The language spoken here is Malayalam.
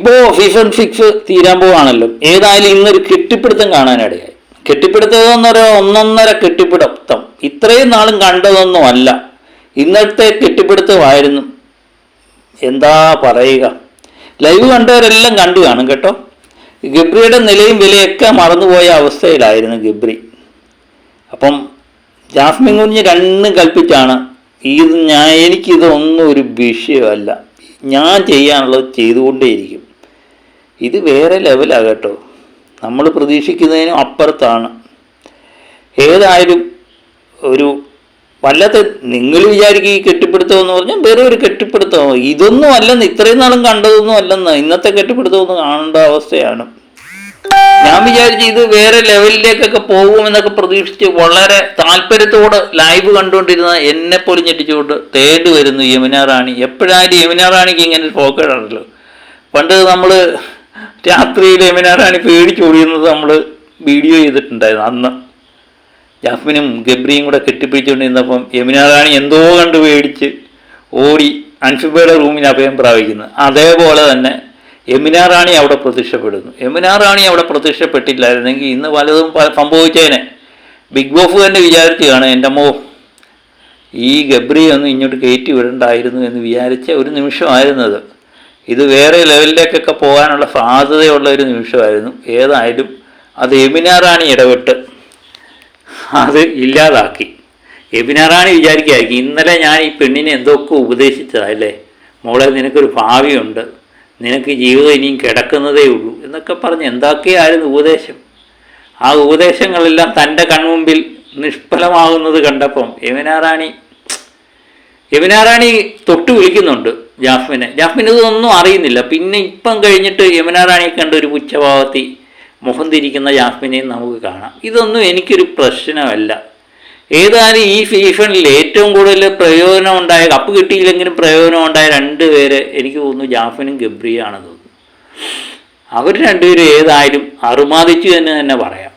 ഇപ്പോ സീസൺ സിക്സ് തീരാൻ പോവാണല്ലോ. ഏതായാലും ഇന്നൊരു കെട്ടിപ്പിടുത്തം കാണാനിടയായി. കെട്ടിപ്പിടുത്തം എന്ന് ഒന്നൊന്നര കെട്ടിപ്പിടുത്തം. ഇത്രയും നാളും കണ്ടതൊന്നും അല്ല. ഇന്നത്തെ കെട്ടിപ്പിടുത്തമായിരുന്നു. എന്താ പറയുക? ലൈവ് കണ്ടവരെല്ലാം കണ്ടു കാണും കേട്ടോ. ഗബ്രിയുടെ നിലയും വിലയൊക്കെ മറന്നുപോയ അവസ്ഥയിലായിരുന്നു ഗബ്രി. അപ്പം ജാസ്മിൻ കുഞ്ഞ് രണ്ടും കൽപ്പിച്ചാണ്. ഇത് ഞാൻ എനിക്കിതൊന്നും ഒരു വിഷയമല്ല. ഞാൻ ചെയ്യാനുള്ളത് ചെയ്തുകൊണ്ടേയിരിക്കും. ഇത് വേറെ ലെവലാണ് കേട്ടോ നമ്മൾ പ്രതീക്ഷിക്കുന്നതിനും അപ്പുറത്താണ്. ഏതായാലും ഒരു വല്ലാത്ത നിങ്ങൾ വിചാരിക്കും ഈ കെട്ടിപ്പിടുത്തം എന്ന് പറഞ്ഞാൽ വേറെ ഒരു കെട്ടിപ്പിടുത്തം. ഇതൊന്നും അല്ലെന്ന് ഇത്രയും നാളും കണ്ടതൊന്നും അല്ലെന്ന് ഇന്നത്തെ കെട്ടിപ്പിടുത്തം ഒന്ന് കാണേണ്ട അവസ്ഥയാണ്. ഞാൻ വിചാരിച്ചു ഇത് വേറെ ലെവലിലേക്കൊക്കെ പോകുമെന്നൊക്കെ പ്രതീക്ഷിച്ച് വളരെ താല്പര്യത്തോടെ ലൈവ് കണ്ടുകൊണ്ടിരുന്ന എന്നെ പോലും ഞെട്ടിച്ചുകൊണ്ട് തേടി വരുന്നു യമുന റാണി. എപ്പോഴായാലും യമുന റാണിക്ക് ഇങ്ങനെ ഒരു പോക്കേടാണല്ലോ പണ്ട് നമ്മൾ രാത്രിയിൽ എമിനാറാണി റാണി പേടിച്ചോടിയുന്നത് നമ്മൾ വീഡിയോ ചെയ്തിട്ടുണ്ടായിരുന്നു. അന്ന് ജാസ്മിനും ഗബ്രിയും കൂടെ കെട്ടിപ്പിടിച്ചുകൊണ്ടിരുന്നപ്പം യമുന റാണി എന്തോ കണ്ട് പേടിച്ച് ഓടി അൻഫിബയുടെ റൂമിന് അഭയം പ്രാപിക്കുന്നു. അതേപോലെ തന്നെ യമുന റാണി അവിടെ പ്രത്യക്ഷപ്പെടുന്നു. യമുന റാണി അവിടെ പ്രത്യക്ഷപ്പെട്ടില്ലായിരുന്നെങ്കിൽ ഇന്ന് പലതും സംഭവിച്ചതിനെ ബിഗ് ബോഫ് തന്നെ വിചാരിക്കുകയാണ് എന്റെ മോ ഈ ഗബ്രി ഒന്ന് ഇങ്ങോട്ട് കയറ്റി വിടണ്ടായിരുന്നു എന്ന് വിചാരിച്ച ഒരു നിമിഷമായിരുന്നത്. ഇത് വേറെ ലെവലിലേക്കൊക്കെ പോകാനുള്ള സാധ്യതയുള്ള ഒരു നിമിഷമായിരുന്നു. ഏതായാലും അത് എബിനാറാണി റാണി ഇടപെട്ട് അത് ഇല്ലാതാക്കി. എബിനാറാണി വിചാരിക്കുകയായിരിക്കും ഇന്നലെ ഞാൻ ഈ പെണ്ണിനെ എന്തൊക്കെ ഉപദേശിച്ചതല്ലേ? മോളെ നിനക്കൊരു ഭാവിയുണ്ട്. നിനക്ക് ജീവിതം ഇനിയും കിടക്കുന്നതേ ഉള്ളൂ. എന്നൊക്കെ പറഞ്ഞ് എന്തൊക്കെയായിരുന്നു ഉപദേശം. ആ ഉപദേശങ്ങളെല്ലാം തന്റെ കൺമുമ്പിൽ നിഷ്ഫലമാകുന്നത് കണ്ടപ്പം യമുനാറാണി യമുനാറാണി തൊട്ട് വിളിക്കുന്നുണ്ട്. ജാസ്മിനെ. ജാസ്മിൻ ഇതൊന്നും അറിയുന്നില്ല. പിന്നെ ഇപ്പം കഴിഞ്ഞിട്ട് യമുനാറാണിയെ കണ്ട ഒരു പുച്ഛഭാവത്തി മുഖം തിരിക്കുന്ന ജാഫിനെയും നമുക്ക് കാണാം. ഇതൊന്നും എനിക്കൊരു പ്രശ്നമല്ല. ഏതായാലും ഈ സീസണിൽ ഏറ്റവും കൂടുതൽ പ്രയോജനം ഉണ്ടായ കപ്പ് കിട്ടിയില്ലെങ്കിലും പ്രയോജനം ഉണ്ടായ രണ്ട് പേര് എനിക്ക് തോന്നുന്നു ജാഫിനും ഗബ്രിയാണെന്ന് തോന്നുന്നു. അവർ രണ്ടുപേരും ഏതായാലും അറുമാദിച്ചു എന്ന് തന്നെ പറയാം.